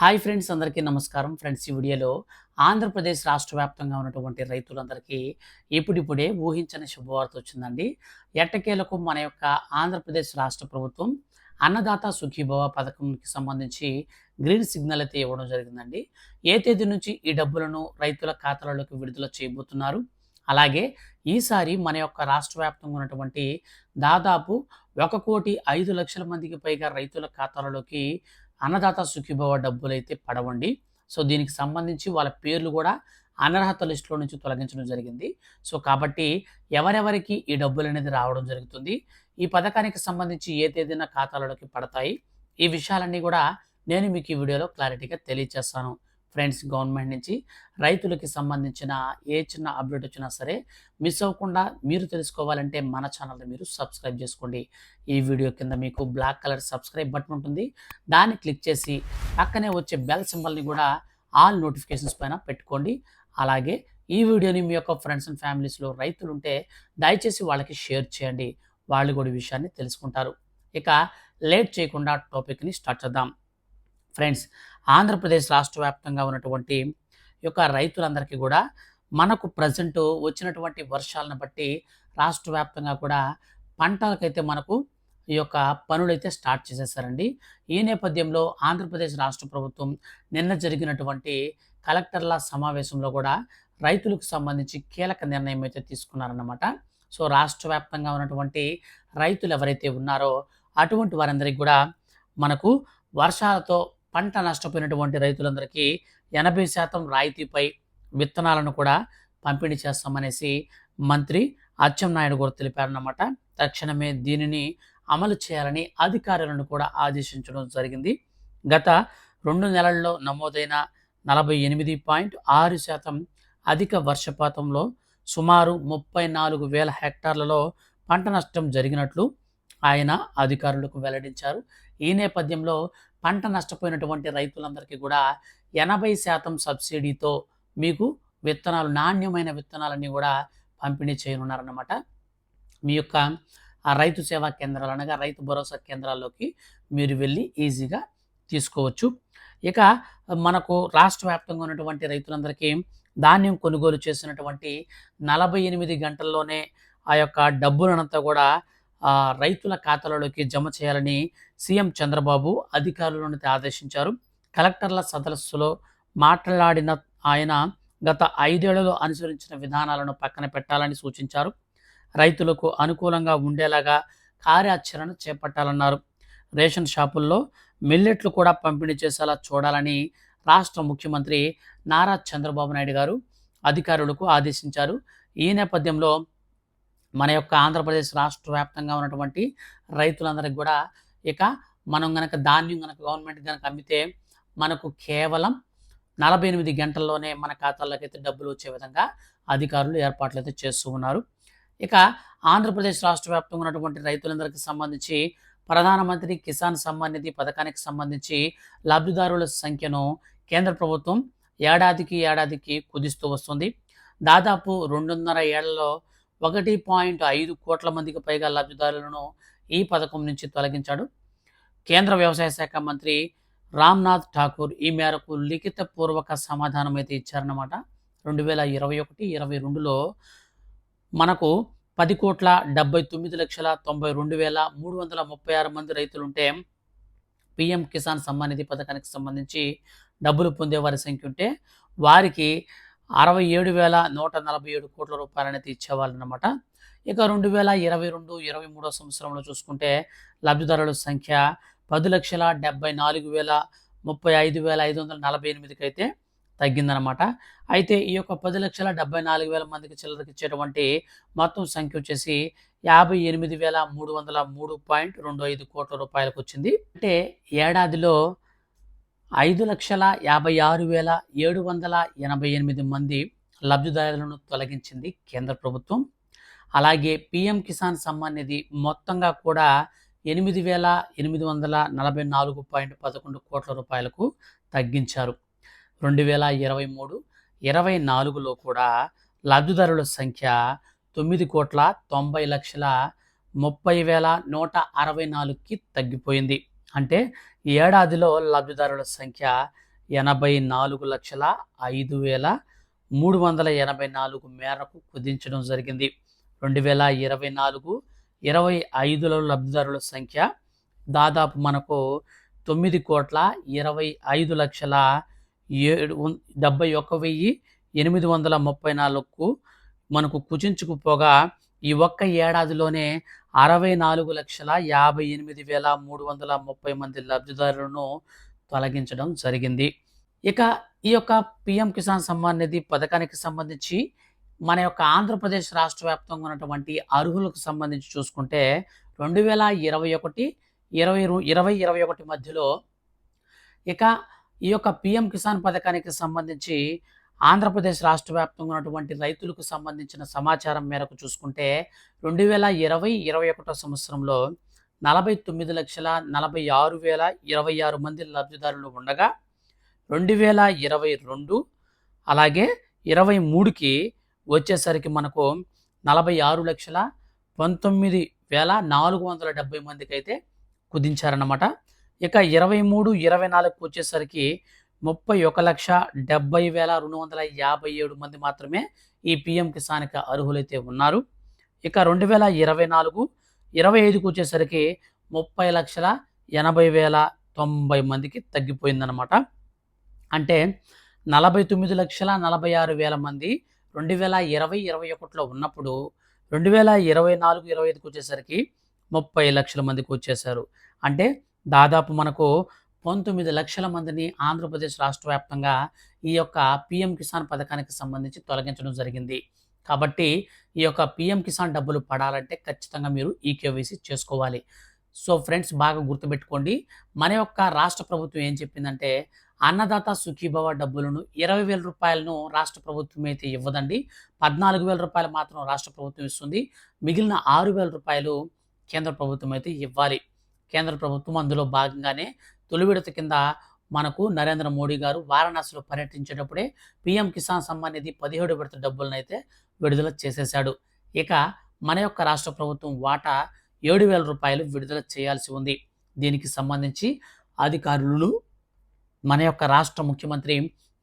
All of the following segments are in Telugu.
హాయ్ ఫ్రెండ్స్ అందరికీ నమస్కారం. ఫ్రెండ్స్ ఈ వీడియోలో ఆంధ్రప్రదేశ్ రాష్ట్ర వ్యాప్తంగా ఉన్నటువంటి రైతులందరికీ ఇప్పుడిప్పుడే ఊహించని శుభవార్త వచ్చిందండి. ఎట్టకేలకు మన యొక్క ఆంధ్రప్రదేశ్ రాష్ట్ర ప్రభుత్వం అన్నదాత సుఖీభవ పథకంకి సంబంధించి గ్రీన్ సిగ్నల్ అయితే ఇవ్వడం జరిగిందండి. ఏ తేదీ నుంచి ఈ డబ్బులను రైతుల ఖాతాలలోకి విడుదల చేయబోతున్నారు? అలాగే ఈసారి మన యొక్క రాష్ట్ర వ్యాప్తంగా ఉన్నటువంటి దాదాపు ఒక కోటి ఐదు లక్షల మందికి పైగా రైతుల ఖాతాలలోకి అన్నదాత సుఖీభవ డబ్బులు అయితే పడవండి. సో దీనికి సంబంధించి వాళ్ళ పేర్లు కూడా అనర్హత లిస్టులో నుంచి తొలగించడం జరిగింది. సో కాబట్టి ఎవరెవరికి ఈ డబ్బులు అనేది రావడం జరుగుతుంది. ఈ పథకానికి సంబంధించి ఏ తేదీన ఖాతాలలోకి పడతాయి? ఈ విషయాలన్నీ కూడా నేను మీకు ఈ వీడియోలో క్లారిటీగా తెలియజేస్తాను ఫ్రెండ్స్ గవర్నమెంట్ నుంచి రైతులకి సంబంధించిన ఏ చిన్న అప్డేట్ వచ్చినా సరే మిస్ అవ్వకుండా మీరు తెలుసుకోవాలంటే మన ఛానల్ని మీరు సబ్స్క్రైబ్ చేసుకోండి. ఈ వీడియో కింద మీకు బ్లాక్ కలర్ సబ్స్క్రైబ్ బటన్ ఉంటుంది. దాన్ని క్లిక్ చేసి పక్కనే వచ్చే బెల్ సింబల్ని కూడా ఆల్ నోటిఫికేషన్స్ పైన పెట్టుకోండి. అలాగే ఈ వీడియోని మీ యొక్క ఫ్రెండ్స్ అండ్ ఫ్యామిలీస్లో రైతులు ఉంటే దయచేసి వాళ్ళకి షేర్ చేయండి. వాళ్ళు కూడా ఈ విషయాన్ని తెలుసుకుంటారు. ఇక లేట్ చేయకుండా టాపిక్ని స్టార్ట్ చేద్దాం. ఫ్రెండ్స్ ఆంధ్రప్రదేశ్ రాష్ట్ర వ్యాప్తంగా ఉన్నటువంటి యొక్క రైతులందరికీ కూడా మనకు ప్రజెంట్ వచ్చినటువంటి వర్షాలను బట్టి రాష్ట్ర వ్యాప్తంగా కూడా పంటలకైతే మనకు ఈ యొక్క పనులైతే స్టార్ట్ చేసేసారండి. ఈ నేపథ్యంలో ఆంధ్రప్రదేశ్ రాష్ట్ర ప్రభుత్వం నిన్న జరిగినటువంటి కలెక్టర్ల సమావేశంలో కూడా రైతులకు సంబంధించి కీలక నిర్ణయం అయితే తీసుకున్నారన్నమాట. సో రాష్ట్ర వ్యాప్తంగా ఉన్నటువంటి రైతులు ఎవరైతే ఉన్నారో అటువంటి వారందరికీ కూడా మనకు వర్షాలతో పంట నష్టపోయినటువంటి రైతులందరికీ ఎనభై శాతం రాయితీపై విత్తనాలను కూడా పంపిణీ చేస్తామనేసి మంత్రి అచ్చెన్నాయుడు గారు తెలిపారన్నమాట. తక్షణమే దీనిని అమలు చేయాలని అధికారులను కూడా ఆదేశించడం జరిగింది. గత రెండు నెలల్లో నమోదైన నలభై ఎనిమిది పాయింట్ ఆరు శాతం అధిక వర్షపాతంలో సుమారు ముప్పై నాలుగు వేల హెక్టార్లలో పంట నష్టం జరిగినట్లు ఆయన అధికారులకు వెల్లడించారు. ఈ నేపథ్యంలో పంట నష్టపోయినటువంటి రైతులందరికీ కూడా ఎనభై శాతం సబ్సిడీతో మీకు విత్తనాలు నాణ్యమైన విత్తనాలన్నీ కూడా పంపిణీ చేయనున్నారన్నమాట. మీ యొక్క ఆ రైతు సేవా కేంద్రాలు అనగా రైతు భరోసా కేంద్రాల్లోకి మీరు వెళ్ళి ఈజీగా తీసుకోవచ్చు. ఇక మనకు రాష్ట్ర వ్యాప్తంగా ఉన్నటువంటి రైతులందరికీ ధాన్యం కొనుగోలు చేసినటువంటి నలభై ఎనిమిది గంటల్లోనే ఆ యొక్క డబ్బులనంతా కూడా రైతుల ఖాతాలలోకి జమ చేయాలని సీఎం చంద్రబాబు అధికారులను ఆదేశించారు. కలెక్టర్ల సదస్సులో మాట్లాడిన ఆయన గత ఐదేళ్ళలో అనుసరించిన విధానాలను పక్కన పెట్టాలని సూచించారు. రైతులకు అనుకూలంగా ఉండేలాగా కార్యాచరణ చేపట్టాలన్నారు. రేషన్ షాపుల్లో మిల్లెట్లు కూడా పంపిణీ చేసేలా చూడాలని రాష్ట్ర ముఖ్యమంత్రి నారా చంద్రబాబు నాయుడు గారు అధికారులకు ఆదేశించారు. ఈ నేపథ్యంలో మన యొక్క ఆంధ్రప్రదేశ్ రాష్ట్ర వ్యాప్తంగా ఉన్నటువంటి రైతులందరికీ కూడా ఇక మనం గనక ధాన్యం గనక గవర్నమెంట్ గనక అమ్మితే మనకు కేవలం నలభై ఎనిమిది గంటల్లోనే మన ఖాతాల్లోకి అయితే డబ్బులు వచ్చే విధంగా అధికారులు ఏర్పాట్లు అయితే చేస్తూ ఉన్నారు. ఇక ఆంధ్రప్రదేశ్ రాష్ట్ర వ్యాప్తంగా ఉన్నటువంటి రైతులందరికీ సంబంధించి ప్రధానమంత్రి కిసాన్ సమ్మాన్ నిధి పథకానికి సంబంధించి లబ్ధిదారుల సంఖ్యను కేంద్ర ప్రభుత్వం ఏడాదికి ఏడాదికి కుదిస్తూ వస్తుంది. దాదాపు రెండున్నర ఏళ్ళలో ఒకటి పాయింట్ ఐదు కోట్ల మందికి పైగా లబ్ధిదారులను ఈ పథకం నుంచి తొలగించాడు. కేంద్ర వ్యవసాయ శాఖ మంత్రి రామ్నాథ్ ఠాకూర్ ఈ మేరకు లిఖిత పూర్వక సమాధానం అయితే ఇచ్చారన్నమాట. రెండు వేల ఇరవై ఒకటి ఇరవై రెండులో మనకు పది కోట్ల డెబ్బై తొమ్మిది లక్షల తొంభై రెండు వేల మూడు వందల ముప్పై ఆరు మంది రైతులుంటే పిఎం కిసాన్ సమ్మాన్ నిధి పథకానికి సంబంధించి డబ్బులు పొందే వారి సంఖ్య ఉంటే వారికి అరవై ఏడు వేల నూట నలభై ఏడు కోట్ల రూపాయలనైతే ఇచ్చేవాళ్ళనమాట ఇక రెండు వేల ఇరవై రెండు ఇరవై మూడో సంవత్సరంలో చూసుకుంటే లబ్ధిదారుల సంఖ్య పది లక్షల డెబ్బై నాలుగు వేల ముప్పై ఐదు వేల ఐదు వందల నలభై ఎనిమిదికి అయితే తగ్గిందనమాట. అయితే ఈ యొక్క పది లక్షల డెబ్బై నాలుగు వేల మందికి చిల్లరకి ఇచ్చేటువంటి మొత్తం సంఖ్య వచ్చేసి యాభై ఎనిమిది వేల మూడు వందల మూడు పాయింట్ రెండు ఐదు కోట్ల రూపాయలకు వచ్చింది అంటే ఏడాదిలో ఐదు లక్షల యాభై ఆరు వేల ఏడు వందల ఎనభై ఎనిమిది మంది లబ్ధిదారులను తొలగించింది కేంద్ర ప్రభుత్వం. అలాగే పిఎం కిసాన్ సమ్మాన్ నిధి మొత్తంగా కూడా ఎనిమిది వేల ఎనిమిది వందల నలభై నాలుగు పాయింట్ పదకొండు కోట్ల రూపాయలకు తగ్గించారు. రెండు వేల ఇరవై మూడు ఇరవై నాలుగులో కూడా లబ్ధిదారుల సంఖ్య తొమ్మిది కోట్ల తొంభై లక్షల ముప్పై వేల నూట అరవై నాలుగుకి తగ్గిపోయింది. అంటే ఈ ఏడాదిలో లబ్ధిదారుల సంఖ్య ఎనభై నాలుగు లక్షల ఐదు వేల మూడు వందల ఎనభై నాలుగు మేరకు కుదించడం జరిగింది. రెండు వేల ఇరవై నాలుగు ఇరవై ఐదులో లబ్ధిదారుల సంఖ్య దాదాపు మనకు తొమ్మిది కోట్ల ఇరవై ఐదు లక్షల ఏడు డెబ్బై ఒక్క వెయ్యి ఎనిమిది వందల ముప్పై నాలుగుకు మనకు కుచించుకుపోగా ఈ ఒక్క ఏడాదిలోనే అరవై నాలుగు లక్షల యాభై ఎనిమిది వేల మూడు వందల ముప్పై మంది లబ్ధిదారులను తొలగించడం జరిగింది. ఇక ఈ యొక్క పిఎం కిసాన్ సమ్మాన్ నిధి పథకానికి సంబంధించి మన యొక్క ఆంధ్రప్రదేశ్ రాష్ట్ర వ్యాప్తంగా ఉన్నటువంటి అర్హులకు సంబంధించి చూసుకుంటే రెండు వేల ఇరవై ఒకటి ఇరవై ఇరవై ఇరవై ఒకటి మధ్యలో ఇక ఈ యొక్క పిఎం కిసాన్ పథకానికి సంబంధించి ఆంధ్రప్రదేశ్ రాష్ట్ర వ్యాప్తంగా ఉన్నటువంటి రైతులకు సంబంధించిన సమాచారం మేరకు చూసుకుంటే రెండు వేల ఇరవై ఇరవై ఒకటో సంవత్సరంలో నలభై తొమ్మిది లక్షల నలభై ఆరు వేల ఇరవై ఆరు మంది లబ్ధిదారులు ఉండగా రెండు వేల ఇరవై రెండు అలాగే ఇరవై మూడుకి వచ్చేసరికి మనకు నలభై ఆరు లక్షల పంతొమ్మిది వేల నాలుగు వందల డెబ్బై మందికి అయితే కుదించారన్నమాట. ఇక ఇరవై మూడు ఇరవై నాలుగుకి వచ్చేసరికి ముప్పై ఒక లక్ష డెబ్బై వేల రెండు వందల యాభై ఏడు మంది మాత్రమే ఈ పిఎం కిసాన్కి అర్హులైతే ఉన్నారు. ఇక రెండు వేల ఇరవై నాలుగు ఇరవై ఐదుకు వచ్చేసరికి ముప్పై లక్షల ఎనభై వేల తొంభై మందికి తగ్గిపోయిందనమాట అంటే నలభై తొమ్మిది లక్షల నలభై ఆరు వేల మంది రెండు వేల ఇరవై ఇరవై ఒకటిలో ఉన్నప్పుడు రెండు వేల ఇరవై నాలుగు ఇరవై ఐదుకి వచ్చేసరికి ముప్పై లక్షల మందికి వచ్చేసారు. అంటే దాదాపు మనకు పంతొమ్మిది లక్షల మందిని ఆంధ్రప్రదేశ్ రాష్ట్ర వ్యాప్తంగా ఈ యొక్క పిఎం కిసాన్ పథకానికి సంబంధించి తొలగించడం జరిగింది. కాబట్టి ఈ యొక్క పిఎం కిసాన్ డబ్బులు పడాలంటే ఖచ్చితంగా మీరు ఈ కేవైసీ చేసుకోవాలి. సో ఫ్రెండ్స్ బాగా గుర్తుపెట్టుకోండి. మన యొక్క రాష్ట్ర ప్రభుత్వం ఏం చెప్పిందంటే అన్నదాత సుఖీభవ డబ్బులను ఇరవై వేల రూపాయలను రాష్ట్ర ప్రభుత్వం అయితే ఇవ్వదండి. పద్నాలుగు వేల రూపాయలు మాత్రం రాష్ట్ర ప్రభుత్వం ఇస్తుంది. మిగిలిన ఆరు వేల రూపాయలు కేంద్ర ప్రభుత్వం అయితే ఇవ్వాలి. కేంద్ర ప్రభుత్వం అందులో భాగంగానే తొలి విడత కింద మనకు నరేంద్ర మోడీ గారు వారణాసిలో పర్యటించేటప్పుడే పిఎం కిసాన్ సమ్మాన్ నిధి పదిహేడు విడత డబ్బులను అయితే విడుదల చేసేశాడు. ఇక మన యొక్క రాష్ట్ర ప్రభుత్వం వాటా ఏడు వేల రూపాయలు విడుదల చేయాల్సి ఉంది. దీనికి సంబంధించి అధికారులు మన యొక్క రాష్ట్ర ముఖ్యమంత్రి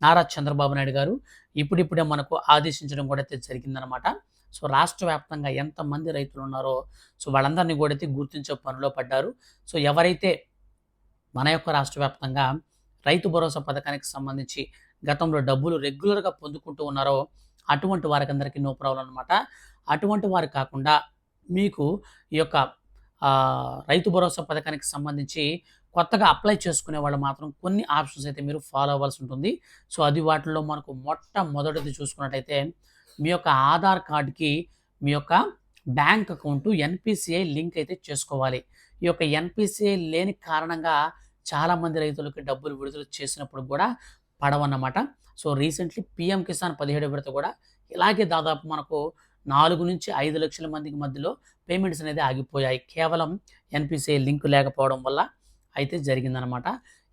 నారా చంద్రబాబు నాయుడు గారు ఇప్పుడిప్పుడే మనకు ఆదేశించడం కూడా అయితే జరిగిందనమాట సో రాష్ట్ర వ్యాప్తంగా ఎంతమంది రైతులు ఉన్నారో సో వాళ్ళందరినీ కూడా అయితే గుర్తించే పనిలో పడ్డారు. సో ఎవరైతే మన యొక్క రాష్ట్ర వ్యాప్తంగా రైతు భరోసా పథకానికి సంబంధించి గతంలో డబ్బులు రెగ్యులర్గా పొందుకుంటూ ఉన్నారో అటువంటి వారికి అందరికీ నో ప్రాబ్లం అనమాట అటువంటి వారు కాకుండా మీకు ఈ యొక్క రైతు భరోసా పథకానికి సంబంధించి కొత్తగా అప్లై చేసుకునే వాళ్ళు మాత్రం కొన్ని ఆప్షన్స్ అయితే మీరు ఫాలో అవ్వాల్సి ఉంటుంది. సో అది వాటిలో మనకు మొట్టమొదటిది చూసుకున్నట్టయితే మీ యొక్క ఆధార్ కార్డ్కి మీ యొక్క బ్యాంక్ అకౌంట్ ఎన్పిసిఐ లింక్ అయితే చేసుకోవాలి. ఈ యొక్క ఎన్పిసిఐ లేని కారణంగా చాలామంది రైతులకి డబ్బులు విడుదల చేసినప్పుడు కూడా పడవన్నమాట. సో రీసెంట్లీ పిఎం కిసాన్ పదిహేడు విడత కూడా ఇలాగే దాదాపు మనకు నాలుగు నుంచి ఐదు లక్షల మందికి మధ్యలో పేమెంట్స్ అనేది ఆగిపోయాయి. కేవలం ఎన్పిసిఐ లింక్ లేకపోవడం వల్ల అయితే జరిగిందనమాట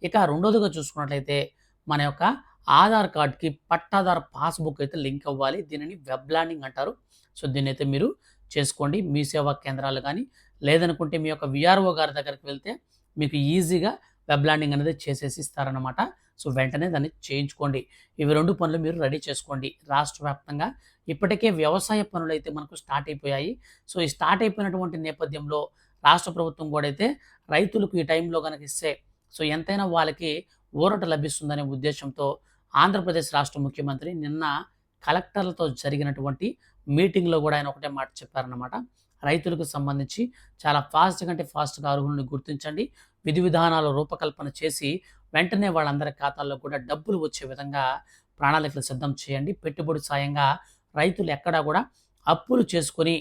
ఇక రెండోదిగా చూసుకున్నట్లయితే మన యొక్క ఆధార్ కార్డ్కి పట్టాదార్ పాస్బుక్ అయితే లింక్ అవ్వాలి. దీనిని వెబ్ ల్యాండింగ్ అంటారు. సో దీన్ని అయితే మీరు చేసుకోండి. మీ సేవా కేంద్రాలు కానీ లేదనుకుంటే మీ యొక్క విఆర్ఓ గారి దగ్గరికి వెళ్తే మీకు ఈజీగా వెబ్ ల్యాండింగ్ అనేది చేసేసి ఇస్తారనమాట సో వెంటనే దాన్ని చేయించుకోండి. ఇవి రెండు పనులు మీరు రెడీ చేసుకోండి. రాష్ట్ర వ్యాప్తంగా ఇప్పటికే వ్యవసాయ పనులు అయితే మనకు స్టార్ట్ అయిపోయాయి. సో ఈ స్టార్ట్ అయిపోయినటువంటి నేపథ్యంలో రాష్ట్ర ప్రభుత్వం కూడా అయితే రైతులకు ఈ టైంలో కనుక ఇస్తే సో ఎంతైనా వాళ్ళకి ఊరట లభిస్తుందనే ఉద్దేశంతో ఆంధ్రప్రదేశ్ రాష్ట్ర ముఖ్యమంత్రి నిన్న కలెక్టర్లతో జరిగినటువంటి మీటింగ్లో కూడా ఆయన ఒకటే మాట చెప్పారనమాట రైతులకు సంబంధించి చాలా ఫాస్ట్ కంటే ఫాస్ట్గా అర్హులను గుర్తించండి. విధి విధానాలు రూపకల్పన చేసి వెంటనే వాళ్ళందరి ఖాతాల్లో కూడా డబ్బులు వచ్చే విధంగా ప్రణాళికలు సిద్ధం చేయండి. పెట్టుబడి సాయంగా రైతులు ఎక్కడా కూడా అప్పులు చేసుకొని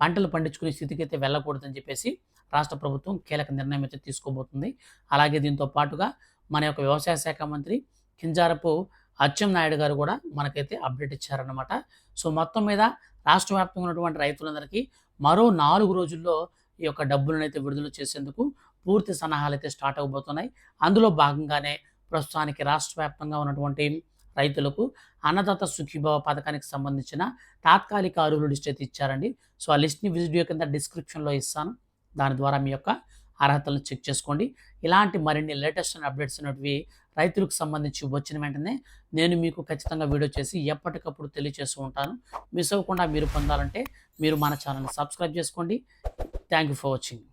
పంటలు పండించుకునే స్థితికి అయితే వెళ్ళకూడదని చెప్పేసి రాష్ట్ర ప్రభుత్వం కీలక నిర్ణయం అయితే తీసుకోబోతుంది. అలాగే దీంతో పాటుగా మన యొక్క వ్యవసాయ శాఖ మంత్రి కింజారపు అచ్చెం నాయుడు గారు కూడా మనకైతే అప్డేట్ ఇచ్చారన్నమాట. సో మొత్తం మీద రాష్ట్ర వ్యాప్తంగా ఉన్నటువంటి రైతులందరికీ మరో నాలుగు రోజుల్లో ఈ యొక్క డబ్బులను అయితే విడుదల చేసేందుకు పూర్తి సన్నాహాలు అయితే స్టార్ట్ అవబోతున్నాయి. అందులో భాగంగానే ప్రస్తుతానికి రాష్ట్ర వ్యాప్తంగా ఉన్నటువంటి రైతులకు అన్నదాత సుఖీభవ పథకానికి సంబంధించిన తాత్కాలిక అర్హుల లిస్ట్ అయితే ఇచ్చారండి. సో ఆ లిస్ట్ని వీడియో కింద డిస్క్రిప్షన్లో ఇస్తాను. దాని ద్వారా మీ యొక్క అర్హతలను చెక్ చేసుకోండి. ఇలాంటి మరిన్ని లేటెస్ట్ అండ్ అప్డేట్స్ అనేటివి రైతులకు సంబంధించి వచ్చిన వెంటనే నేను మీకు ఖచ్చితంగా వీడియో చేసి ఎప్పటికప్పుడు తెలియజేస్తూ ఉంటాను. మిస్ అవ్వకుండా మీరు పొందాలంటే మీరు మన ఛానల్ని సబ్స్క్రైబ్ చేసుకోండి. Thank you for watching.